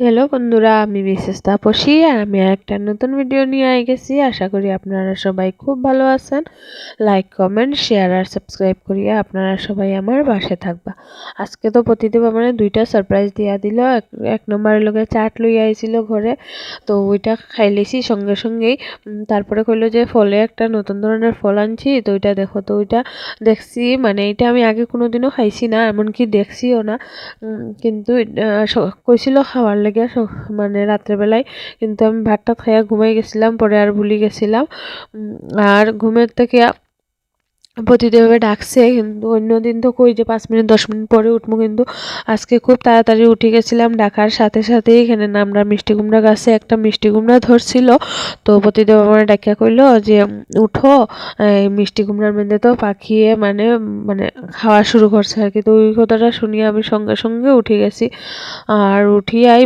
Hello বন্ধুরা, আমি Mrs Tapasi আর আমি একটা নতুন ভিডিও নিয়ে আই গেছি। আশা করি আপনারা সবাই খুব ভালো আছেন। লাইক কমেন্ট শেয়ার আর সাবস্ক্রাইব করিয়া আপনারা সবাই আমার বাসে থাকবা। আজকে তো প্রতিদেব আমার দুইটা সারপ্রাইজ দিয়া দিল। এক নম্বরের লোকে চাট লই আইছিল ঘরে। তো ওইটা খাইলেছি সঙ্গে সঙ্গেই। তারপরে কইলো যে ফলে একটা নতুন ধরনের ফল আনছি। তো ওইটা দেখো, তো ওইটা দেখছি। মানে এটা আমি আগে কোনোদিনও খাইছি না, এমনকি দেখছিও না। কিন্তু কইছিল খাওয়ার লেগে মানে রাত্রেবেলায় কিন্তু আমি ভাতটা খাইয়া ঘুমাই গেছিলাম, পরে আর ভুলি গেছিলাম। আর ঘুমের থেকে প্রতিদেবে ডাকছে, কিন্তু অন্য দিন তো কই যে পাঁচ মিনিট, দশ মিনিট পরে উঠবো, কিন্তু আজকে খুব তাড়াতাড়ি উঠে গেছিলাম ডাকার সাথে সাথেই এখানে আমরা মিষ্টি কুমড়া গাছে একটা মিষ্টি কুমড়া ধরছিল। তো প্রতিদেব আমার ডাকিয়া কইলো যে উঠো, এই মিষ্টি কুমড়ার মধ্যে তো পাখিয়ে মানে মানে খাওয়া শুরু করছে আর কি। তো ওই কথাটা শুনিয়ে আমি সঙ্গে সঙ্গে উঠে গেছি। আর উঠিয়ে আই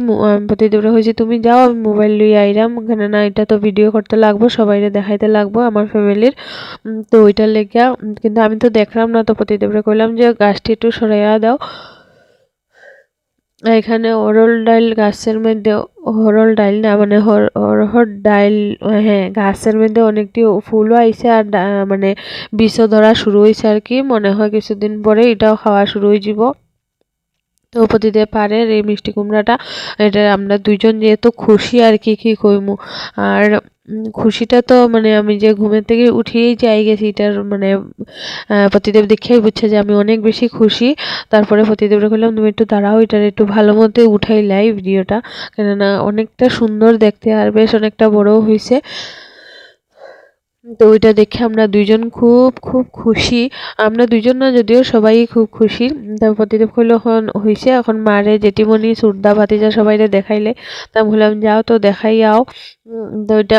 প্রতিদেবরা হয়েছে, তুমি যাও, আমি মোবাইল লইয়ে আইরাম। না এটা তো ভিডিও করতে লাগবো, সবাইরে দেখাইতে লাগবো, আমার ফ্যামিলির তো ওইটার লেগিয়া কিন্তু আমি তো দেখলাম না তো প্রতিদেবরে কইলাম যে গাছটি একটু সরাইয়া দাও। এখানে অরল ডাইল গাছের মধ্যে হরল ডাইল না মানে অরহর ডাইল হ্যাঁ গাছের মধ্যে অনেকটি ফুলও আইছে আর মানে বিষও ধরা শুরু হয়েছে আর কি। মনে হয় কিছুদিন পরে এটাও খাওয়া শুরু হয়ে যাব। তো প্রতিদেব পারে এই মিষ্টি কুমড়াটা, এটা আমরা দুইজন যেহেতু খুশি আর কি কি কইমু। আর খুশিটা তো মানে আমি যে ঘুমের থেকে উঠিয়েই যাই গেছি এটার মানে পতিদেব দেখেই বুঝছে যে আমি অনেক বেশি খুশি। তারপরে পতিদেবরা বললাম তুমি একটু দাঁড়াও এটার একটু ভালো মতো উঠাই লাই ভিডিওটা। কেননা অনেকটা সুন্দর দেখতে আর বেশ অনেকটা বড়ও হয়েছে তো ওইটা দেখে আমরা দুইজন খুব খুব খুশি। আমরা দুইজন না, যদিও সবাই খুব খুশি। তারপর প্রতিদেব এখন হয়েছে এখন মারে জেঠিমণি, সুরদা, ভাতিজা সবাইরে দেখাইলে। তা বললাম, যাও তো, দেখাই আও। তো ওইটা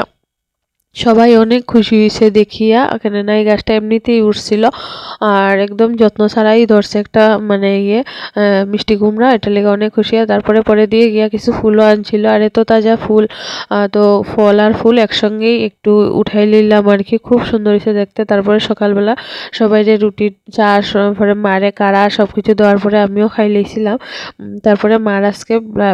সবাই অনেক খুশি হয়েছে দেখিয়া। কেননা এই গাছটা এমনিতেই উঠছিল। আর একদম যত্ন ছাড়াই ধরছে একটা মানে ইয়ে মিষ্টি কুমড়া। এটা লেগে অনেক খুশি। তারপরে পরে দিয়ে গিয়া কিছু ফুলও আনছিল। আর এত তাজা ফুল তো ফল আর ফুল একসঙ্গেই একটু উঠাই নিলাম আর কি। খুব সুন্দর হয়েছে দেখতে। তারপরে সকালবেলা সবাই যে রুটি, চা পরে মারে কাড়া সব কিছু দেওয়ার পরে আমিও খাই লেছিলাম। তারপরে মার আজকে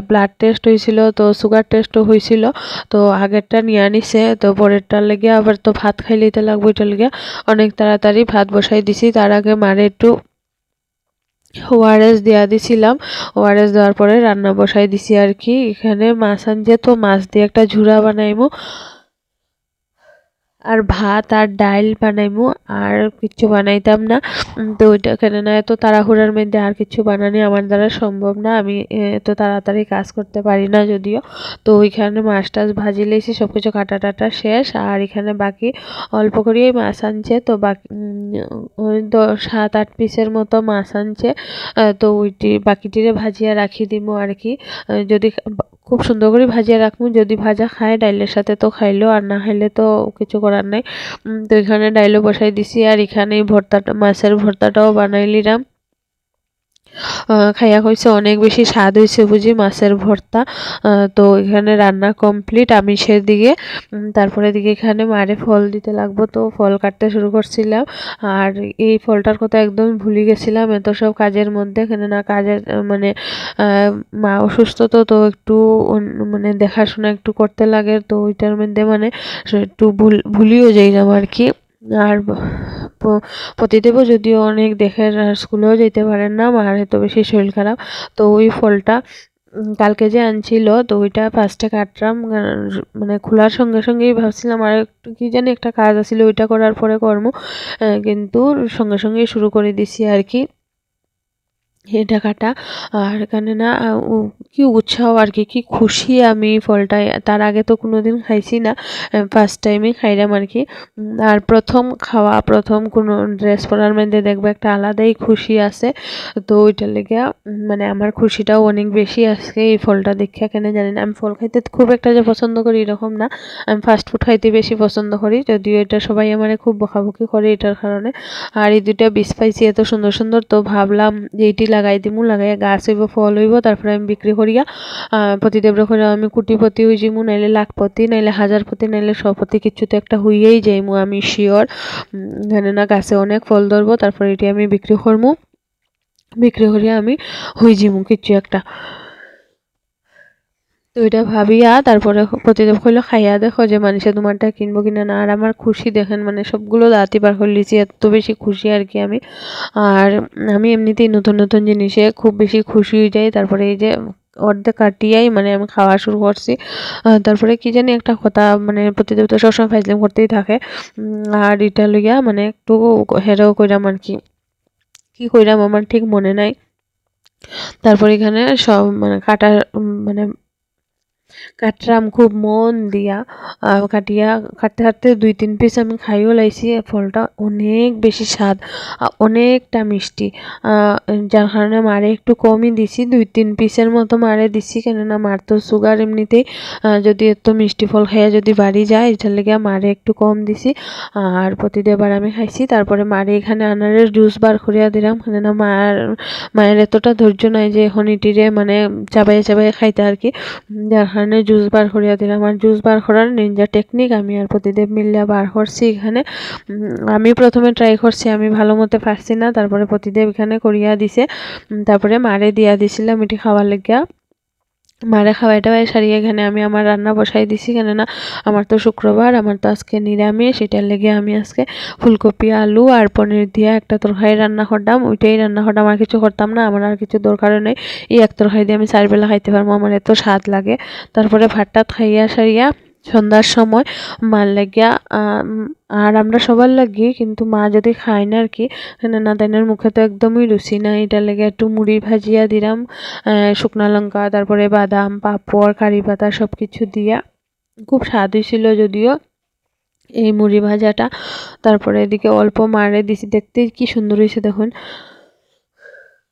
ব্লাড টেস্ট হয়েছিল, তো সুগার টেস্টও হয়েছিল। তো আগেরটা নিয়ে আনিছে, তো পরের ভাতটার লেগে আবার তো ভাত খাইলেইতে লাগবো এটা লেগে। অনেক তাড়াতাড়ি ভাত বসাই দিছি। তার আগে মারে একটু ওআরএস দেওয়া দিছিলাম। ওআরএস দেওয়ার পরে রান্না বসাই দিছি আর কি। এখানে মাছ আনছে তো মাছ দিয়ে একটা ঝুড়া বানাইমু। আর ভাত আর ডাইল বানাইমু, আর কিছু বানাইতাম না। তো ওইটা কেন না, এত তাড়াহুড়ার মধ্যে আর কিছু বানানি আমার দ্বারা সম্ভব না। আমি এত তাড়াতাড়ি কাজ করতে পারি না যদিও। তো ওইখানে মাছ টাছ ভাজি লেছি সব কিছু কাটা টাটা শেষ। আর এখানে বাকি অল্প করেই মাছ আনছে। তো বাকি সাত, আট পিসের মতো মাছ আনছে। তো ওইটি, বাকিটিরে ভাজিয়া রাখি দিব আর কি। যদি খুব সুন্দর করে ভাজিয়া রাখব। যদি ভাজা খায়, ডাইলের সাথে তো খাইলো, আর না খাইলে তো কিছু করার নাই। তো এখানে ডাইলও বসাই দিছি, আর এখানে ভর্তাটা, মাছের ভর্তাটাও বানাই নিলাম খাইয়া কইছে, অনেক বেশি স্বাদ হয়েছে বুঝি, মাছের ভর্তা। তো এখানে রান্না কমপ্লিট, আমি দিকে তারপরে দিকে এখানে মারে ফল দিতে লাগবো। তো ফল কাটতে শুরু করছিলাম, আর এই ফলটার কথা একদম ভুলে গেছিলাম, এত সব কাজের মধ্যে, এখানে না কাজের মানে মা অসুস্থ তো তো একটু মানে দেখাশোনা একটু করতে লাগে, তো ওইটার মধ্যে মানে একটু ভুল, ভুলিও যাইলাম আর কি। আর পতিদেবও যদিও অনেক দেখে স্কুলেও যেতে পারেন না মার এত বেশি শরীর খারাপ। তো ওই ফলটা কালকে যে আনছিল, তো ওইটা ফার্স্টে কাটলাম মানে খোলার সঙ্গে সঙ্গেই ভাবছিলাম, আর একটু কী জানি একটা কাজ আছিল, ওইটা করার পরে কর্ম কিন্তু সঙ্গে সঙ্গেই শুরু করে দিছি আর কি। এটা কাটা আর এখানে না কি উৎসাহ আর কি কি খুশি আমি ফলটা। তার আগে তো কোনো দিন খাইছি না ফার্স্ট টাইমে খাইলাম আর কি। আর প্রথম খাওয়া, প্রথম কোনো ড্রেস পরার মধ্যে দেখব একটা আলাদাই খুশি আছে। তো ওইটার লেগে মানে আমার খুশিটাও অনেক বেশি আছে এই ফলটা দেখে, কেন জানি না। আমি ফল খাইতে খুব একটা যে পছন্দ করি এরকম না। আমি ফাস্ট ফুড খাইতে বেশি পছন্দ করি, যদিও এটা সবাই আমার খুব বকাবকি করে এটার কারণে। আর এই দুইটা বীজ পাইছি এত সুন্দর সুন্দর, তো ভাবলাম যে এটি লাগাই দিমু লাগাই গাছ হইব, ফল হইব, তারপরে আমি বিক্রি করিয়া প্রতিদেব করে আমি কুটিপতি হয়ে যাইমু নাইলে লাখপতি, নাইলে হাজারপতি, নাইলে সপতি কিছুতে একটা হইয়েই যাইমু আমি শিওর এখানে না, গাছে অনেক ফল ধরবো, তারপরে এটি আমি বিক্রি করমু, বিক্রি করিয়া আমি হয়ে যাইমু কিছু একটা। তো এটা ভাবিয়া তারপরে প্রতিদেব কইলো, খাইয়া দেখো যে মানুষে তোমারটা কিনবো কিনা না, আর আমার খুশি দেখেন মানে সবগুলো দাঁতই বার করে লিছি এত বেশি খুশি আর কি আমি। আর আমি এমনিতেই নতুন নতুন জিনিসে খুব বেশি খুশি হয়ে যাই, তারপরে এই যে অর্ধেক কাটিয়াই মানে আমি খাওয়া শুরু করছি। তারপরে কি জানি একটা কথা মানে প্রতিযোগিতা সবসময় ফাইজলাম করতেই থাকে। আর এটা লইয়া মানে একটু হেরেও কইরাম আর কি। কী কইরাম আমার ঠিক মনে নাই। তারপর এখানে সব মানে কাটা মানে কাটলাম খুব মন দিয়া। কাটিয়া, কাটতে কাটতে দুই, তিন পিস আমি খাইও লাইছি ফলটা অনেক বেশি স্বাদ অনেকটা মিষ্টি। যার কারণে মারে একটু কমই দিছি, দুই, তিন পিসের মতো মারে দিছি, কেননা মার তো সুগার এমনিতেই যদি এত মিষ্টি ফল খাইয়া যদি বাড়ি যায় এটার লেগে মারে একটু কম দিছি। আর প্রতিদেবার আমি খাইছি, তারপরে মারে এখানে আনারের জুস বার করিয়া দিলাম, কেননা মায়ের মায়ের এতটা ধৈর্য নাই যে হনিটিরে মানে চাবাইয়ে চাবাইয়ে খাইতে আর কি। যার কারণে জুস বার করিয়া দিলাম। আর জুস বার করার নিনজা টেকনিক আমি আর প্রতিদেব মিল্লা বার করছি এখানে। আমি প্রথমে ট্রাই করছি, আমি ভালো মতো পারছি না। তারপরে প্রতিদেব এখানে করিয়া দিছে। তারপরে মারে দিয়া দিছিলাম, এটি খাওয়ার লেগিয়া। মারে খাওয়াই টাওয়াই সারি এখানে আমি আমার রান্না বসাই দিছি কেন না আমার তো শুক্রবার, আমার তো আজকে নিরামিষ, এটার লেগে আমি আজকে ফুলকপি, আলু আর পনির দিয়ে একটা তরকারি রান্না করতাম। ওইটাই রান্না করতাম আমার কিছু করতাম না, আমার আর কিছু দরকারও নেই। এই এক তরকারি দিয়ে আমি চারবেলা খাইতে পারব, আমার এত স্বাদ লাগে। তারপরে ভাতটা খাইয়া সারিয়া সন্ধ্যার সময় মার লাগিয়া আর আমরা সবার লাগি, কিন্তু মা যদি খায় না আর কি না তাইনার মুখে তো একদমই রুচি না এটা লেগে একটু মুড়ি ভাজিয়া দিলাম শুকনা লঙ্কা, তারপরে বাদাম, পাঁপড়, কারি পাতা সব কিছু দিয়া। খুব স্বাদ হয়েছিল যদিও এই মুড়ি ভাজাটা। তারপরে এদিকে অল্প মারে দিছি। দেখতে কি সুন্দর হয়েছে দেখুন।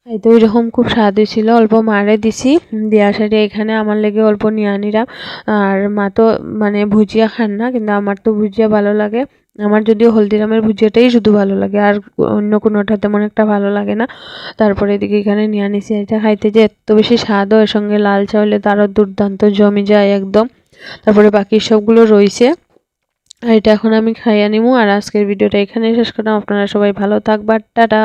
এই তো ওইরকম খুব স্বাদ হয়েছিল অল্প মারে দিছি। দেওয়া সারি এখানে আমার লেগে অল্প নিয়ে আনিলাম আর মা তো মানে ভুজিয়া খান না, কিন্তু আমার তো ভুজিয়া ভালো লাগে। আমার যদিও হলদিরামের ভুজিয়াটাই শুধু ভালো লাগে, আর অন্য কোনোটা তেমন একটা ভালো লাগে না। তারপরে এদিকে এখানে নিয়ে আনিছি এটা খাইতে যে এত বেশি স্বাদও, এর সঙ্গে লাল চাউলে তারও দুর্দান্ত জমি যায় একদম। তারপরে বাকি সবগুলো রয়েছে আর এটা এখন আমি খাইয়া নিবো আর আজকের ভিডিওটা এখানেই শেষ করলাম। আপনারা সবাই ভালো থাকবার, টাটা।